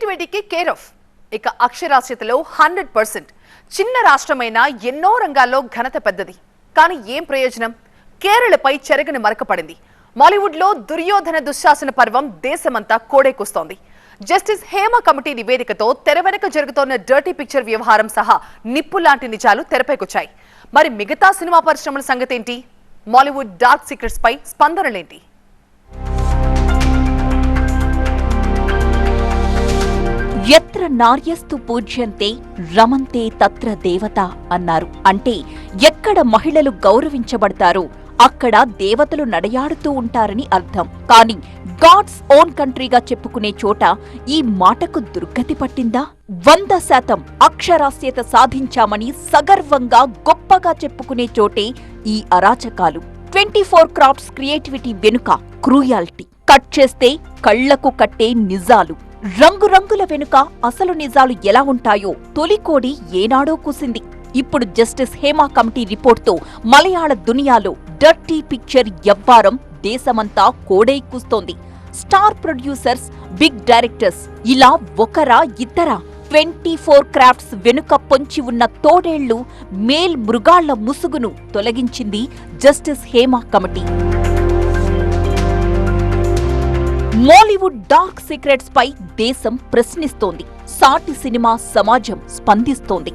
క్రియేటివిటీకి care of ఇక అక్షరాస్యతలో hundred percent చిన్న రాష్ట్రమైన ఎన్నో రంగాల్లో ఘనత పెద్దది. కానీ ఏం ప్రయోజనం? కేరళపై చెరగని మరకపడింది మాలీవుడ్లో దుర్యోధన దుశ్శాసన పర్వం దేశమంతా కోడేకొస్తోంది. జస్టిస్ హేమ కమిటీ నివేదికతో తెర వెనక జరుగుతోన్న డర్టీ పిక్చర్ వ్యవహారం సహా నిప్పు లాంటి నిజాలు తెరపైకొచ్చాయి. మరి మిగతా సినిమా పరిశ్రమల సంగతేంటి? మాలీవుడ్ డార్క్ సీక్రెట్స్ పై స్పందనలేంటి? ఎత్ర నార్యస్తు పూజ్యంతే రమంతే తత్ర దేవత అన్నారు. అంటే ఎక్కడ మహిళలు గౌరవించబడతారో అక్కడ దేవతలు నడయాడుతూ ఉంటారని అర్థం. కానీ గాడ్స్ ఓన్ కంట్రీగా చెప్పుకునే చోట ఈ మాటకు దుర్గతి పట్టిందా? వంద శాతం అక్షరాస్యత సాధించామని సగర్వంగా గొప్పగా చెప్పుకునే చోటే ఈ అరాచకాలు. ట్వంటీ ఫోర్ క్రాఫ్ట్స్ క్రియేటివిటీ వెనుక క్రూయాలిటీ. కట్ చేస్తే కళ్ళకు కట్టే నిజాలు. రంగురంగుల వెనుక అసలు నిజాలు ఎలా ఉంటాయో తొలికోడి ఏనాడో కూసింది. ఇప్పుడు జస్టిస్ హేమా కమిటీ రిపోర్ట్తో మలయాళ దునియాలో డర్టీ పిక్చర్ ఎవ్వారం దేశమంతా కోడై కూస్తోంది. స్టార్ ప్రొడ్యూసర్స్ బిగ్ డైరెక్టర్స్ ఇలా ఒకరా ఇద్దరా? ట్వంటీ ఫోర్ క్రాఫ్ట్స్ వెనుక పొంచి ఉన్న తోడేళ్ళు మేల్ మృగాళ్ళ ముసుగును తొలగించింది justice Hema committee. Mollywood dark secrets పై దేశం ప్రశ్నిస్తోంది. సాటి సినిమా సమాజం స్పందిస్తోంది.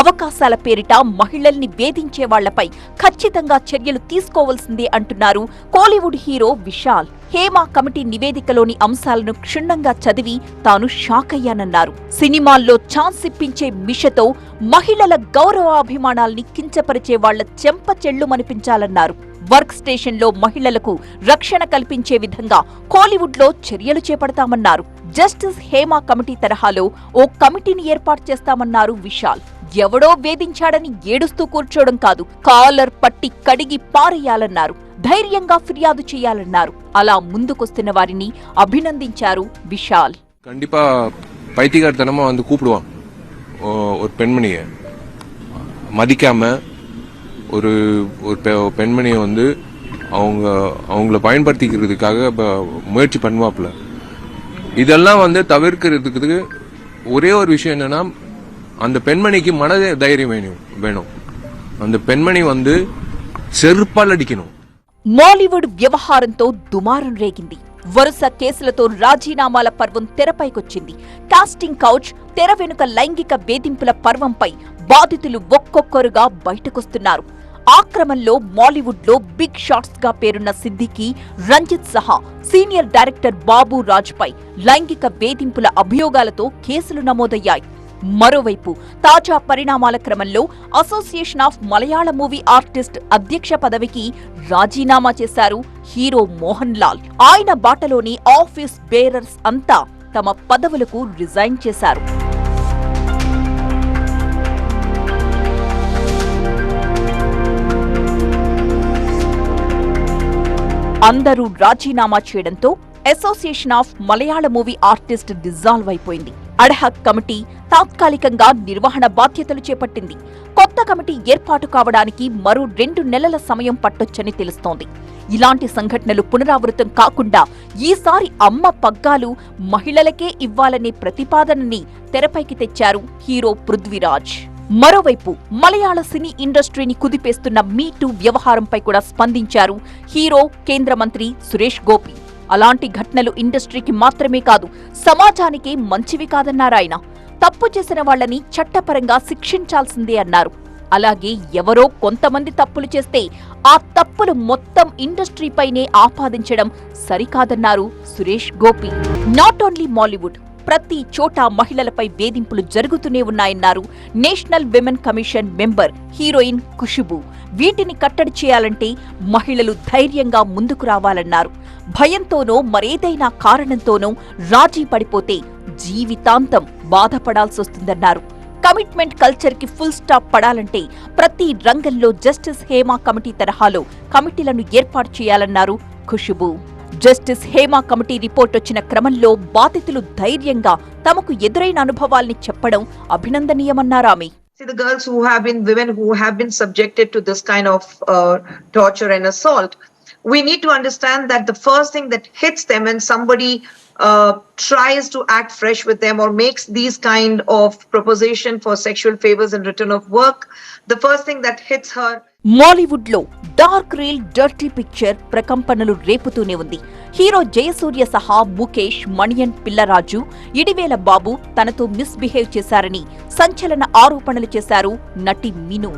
అవకాశాల పేరిట మహిళల్ని వేధించే వాళ్ళపై ఖచ్చితంగా చర్యలు తీసుకోవాల్సిందే అంటున్నారు Kollywood hero Vishal. Hema committee నివేదికలోని అంశాలను క్షుణ్ణంగా చదివి తాను షాక్ అయ్యానన్నారు. సినిమాల్లో ఛాన్స్ ఇప్పించే మిషతో మహిళల గౌరవాభిమానాల్ని కించపరిచే వాళ్ళ చెంప చెళ్ళుమనిపించాలన్నారు వర్క్ స్టేషన్లో మహిళలకు రక్షణ కల్పించే విధంగా కోలీవుడ్లో చర్యలు చేపడతామన్నారు జస్టిస్ హేమా కమిటీ తరహాలో ఓ కమిటీని ఏర్పాటు చేస్తామన్నారు విశాల్ ఎవడో వేధించాడని ఏడుస్తూ కూర్చోవడం కాదు కాలర్ పట్టి కడిగి పారేయాలన్నారు ధైర్యంగా ఫిర్యాదు చేయాలన్నారు అలా ముందుకొస్తున్న వారిని అభినందించారు విశాల్ கண்டிப்பா பைத்தியகாரத்தனமா வந்து கூப்பிடுவான் ஓ- ஒரு பெண்மணியை மதிக்காம ஒரு ஒரு பெ- பெண்மணியை வந்து அவங்க அவங்கள பயன்படுத்திக்கிறதுக்காக ப- முயற்சி பண்ணுவாப்புல இதெல்லாம் வந்து தவிர்க்கிறதுக்கு ஒரே ஒரு விஷயம் என்னன்னா அந்த பெண்மணிக்கு மன தைரியம் வேணும் வேணும் அந்த பெண்மணி வந்து செருப்பால் அடிக்கணும் మాలీవుడ్ వ్యవహారంతో దుమారం రేగింది వరుస కేసులతో రాజీనామాల పర్వం తెరపైకొచ్చింది కాస్టింగ్ కౌచ్ తెర వెనుక లైంగిక వేధింపుల పర్వంపై బాధితులు ఒక్కొక్కరుగా బయటకొస్తున్నారు ఆ క్రమంలో మాలీవుడ్లో బిగ్ షాట్స్గా పేరున్న సిద్దికి రంజిత్ సహా సీనియర్ డైరెక్టర్ బాబు రాజ్ పై లైంగిక వేధింపుల అభియోగాలతో కేసులు నమోదయ్యాయి. మరోవైపు తాజా పరిణామాల క్రమంలో association of Malayala movie artist అధ్యక్ష పదవికి రాజీనామా చేశారు హీరో మోహన్ లాల్. ఆయన బాటలోని ఆఫీస్ బేరర్స్ అంతా తమ పదవులకు రిజైన్ చేశారు. అందరూ రాజీనామా చేయడంతో association of Malayala movie artist dissolve అయిపోయింది. అడహక్ కమిటీ తాత్కాలికంగా నిర్వహణ బాధ్యతలు చేపట్టింది. కొత్త కమిటీ ఏర్పాటు కావడానికి మరో రెండు నెలల సమయం పట్టొచ్చని తెలుస్తోంది. ఇలాంటి సంఘటనలు పునరావృతం కాకుండా ఈసారి అమ్మ పగ్గాలు మహిళలకే ఇవ్వాలనే ప్రతిపాదనని తెరపైకి తెచ్చారు హీరో పృథ్వీరాజ్. మరోవైపు మలయాళ సినీ ఇండస్ట్రీని కుదిపేస్తున్న మీ టూ వ్యవహారంపై కూడా స్పందించారు హీరో కేంద్ర మంత్రి సురేష్ గోపి. అలాంటి ఘటనలు ఇండస్ట్రీకి మాత్రమే కాదు సమాజానికి మంచివి కాదన్నారాయన. తప్పు చేసిన వాళ్ళని చట్టపరంగా శిక్షించాల్సిందే అన్నారు. అలాగే ఎవరో కొంతమంది తప్పులు చేస్తే ఆ తప్పులు మొత్తం ఇండస్ట్రీపైనే ఆపాదించడం సరికాదన్నారు Suresh Gopi. Not only Mollywood ప్రతి చోట మహిళలపై వేధింపులు జరుగుతూనే ఉన్నాయన్నారు national women commission member heroine Khushbu. వీటిని కట్టడి చేయాలంటే మహిళలు ధైర్యంగా ముందుకు రావాలన్నారు. భయంతోనో మరేదైనా కారణంతోనో రాజీ పడిపోతే జీవితాంతం బాధపడాల్సొస్తుందన్నారు. కమిట్మెంట్ కల్చర్కి ఫుల్ స్టాప్ పడాలంటే ప్రతి రంగంలో జస్టిస్ హేమా కమిటీ తరహాలో కమిటీలను ఏర్పాటు చేయాలన్నారు Khushbu. Justice Hema committee report వచ్చిన క్రమంలో బాధితులు ధైర్యంగా తమకు ఎదురైన అనుభవాల్ని చెప్పడం అభినందనీయమన్నారామె See, the girls who have been, women who have been subjected to this kind of uh, torture and assault, we need to understand that the first thing that hits them when somebody uh, tries to act fresh with them or makes these kind of proposition for sexual favors in return of work, the first thing that hits her మాలీవుడ్లో dark reel dirty picture ప్రకంపనలు రేపుతూనే ఉంది. Hero Jayasurya సహా ముఖేష్ మణియన్ పిల్లరాజు ఇడివేల బాబు తనతో misbehave చేశారని సంచలన ఆరోపణలు చేశారు నటి మీను.